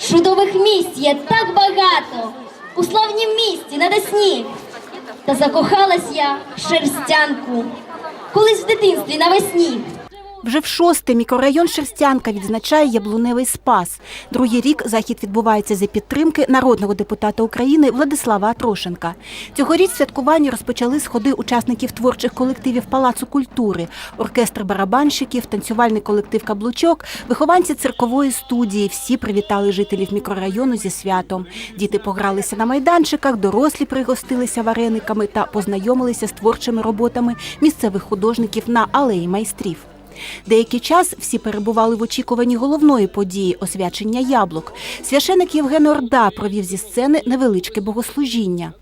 Чудових місць є так багато у славнім місті на Десні. Та закохалась я в шерстянку, колись в дитинстві навесні. Вже в шосте мікрорайон Шерстянка відзначає яблуневий спас. Другий рік захід відбувається за підтримки народного депутата України Владислава Атрошенка. Цьогоріч святкування розпочали з ходи учасників творчих колективів Палацу культури, оркестр барабанщиків, танцювальний колектив Каблучок, вихованці циркової студії. Всі привітали жителів мікрорайону зі святом. Діти погралися на майданчиках, дорослі пригостилися варениками та познайомилися з творчими роботами місцевих художників на алеї майстрів. Деякий час всі перебували в очікуванні головної події освячення яблук. Священик Євген Орда провів зі сцени невеличке богослужіння.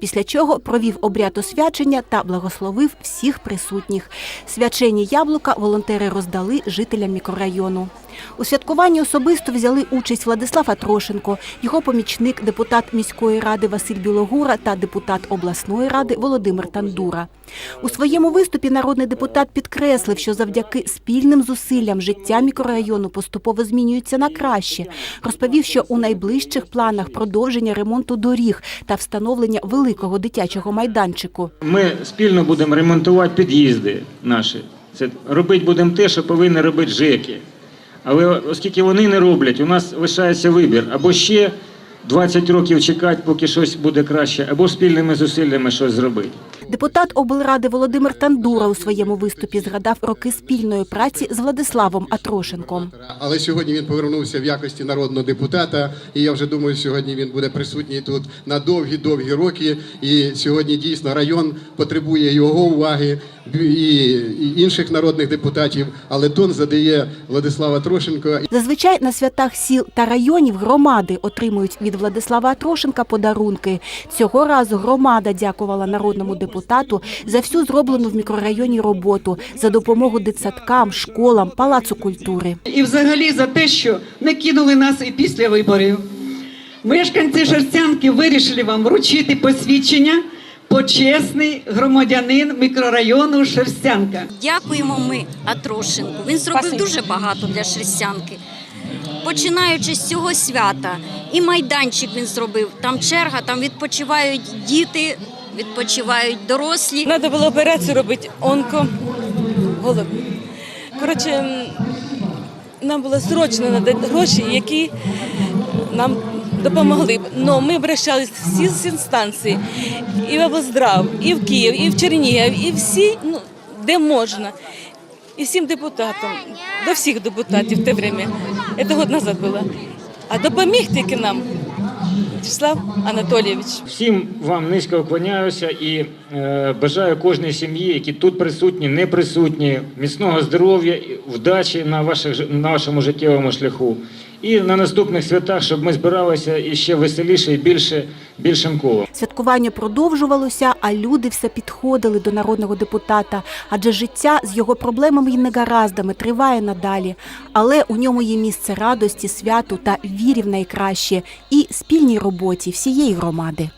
Після чого провів обряд освячення та благословив всіх присутніх. Свячені яблука волонтери роздали жителям мікрорайону. У святкуванні особисто взяли участь Владислав Атрошенко, його помічник, депутат міської ради Василь Білогура та депутат обласної ради Володимир Тандура. У своєму виступі народний депутат підкреслив, що завдяки спільним зусиллям життя мікрорайону поступово змінюється на краще. Розповів, що у найближчих планах продовження ремонту доріг та встановлення великого дитячого майданчику. Ми спільно будемо ремонтувати під'їзди наші. Це робити будемо те, що повинні робити ЖЕКи. Але оскільки вони не роблять, у нас лишається вибір або ще 20 років чекати, поки щось буде краще, або спільними зусиллями щось зробити. Депутат облради Володимир Тандура у своєму виступі згадав роки спільної праці з Владиславом Атрошенком. Але сьогодні він повернувся в якості народного депутата, і я вже думаю, сьогодні він буде присутній тут на довгі-довгі роки. І сьогодні дійсно район потребує його уваги і інших народних депутатів. Але тон задає Владислава Трошенко. Зазвичай на святах сіл та районів громади отримують від Владислава Атрошенка подарунки. Цього разу громада дякувала народному депутату за всю зроблену в мікрорайоні роботу, за допомогу дитсадкам, школам, палацу культури. і взагалі за те, що не кинули нас і після виборів. Мешканці Шерстянки вирішили вам вручити посвідчення почесний громадянин мікрорайону Шерстянка. Дякуємо ми Атрошенку. Він зробив дуже багато для Шерстянки. Починаючи з цього свята, і майданчик він зробив. Там черга, там відпочивають діти, відпочивають дорослі. Треба було операцію робити онко голову. Коротше, нам було срочно надати гроші, які нам допомогли. б. Но ми обращалися всі з інстанції, і в облздрав, і в Київ, і в Чернігів, і всі, ну, де можна. І всім депутатам, до всіх депутатів в те время. Це год назад було. А допоміг тільки нам Вячеслав Анатолійович. Всім вам низько вклоняюся і е, бажаю кожній сім'ї, які тут присутні, не присутні, міцного здоров'я, вдачі на, ваших, на вашому життєвому шляху. І на наступних святах, щоб ми збиралися іще веселіше і більше, більшим колом. Святкування продовжувалося, а люди все підходили до народного депутата, адже життя з його проблемами і негараздами триває надалі. Але у ньому є місце радості, святу та вірі в найкраще і спільній роботі всієї громади.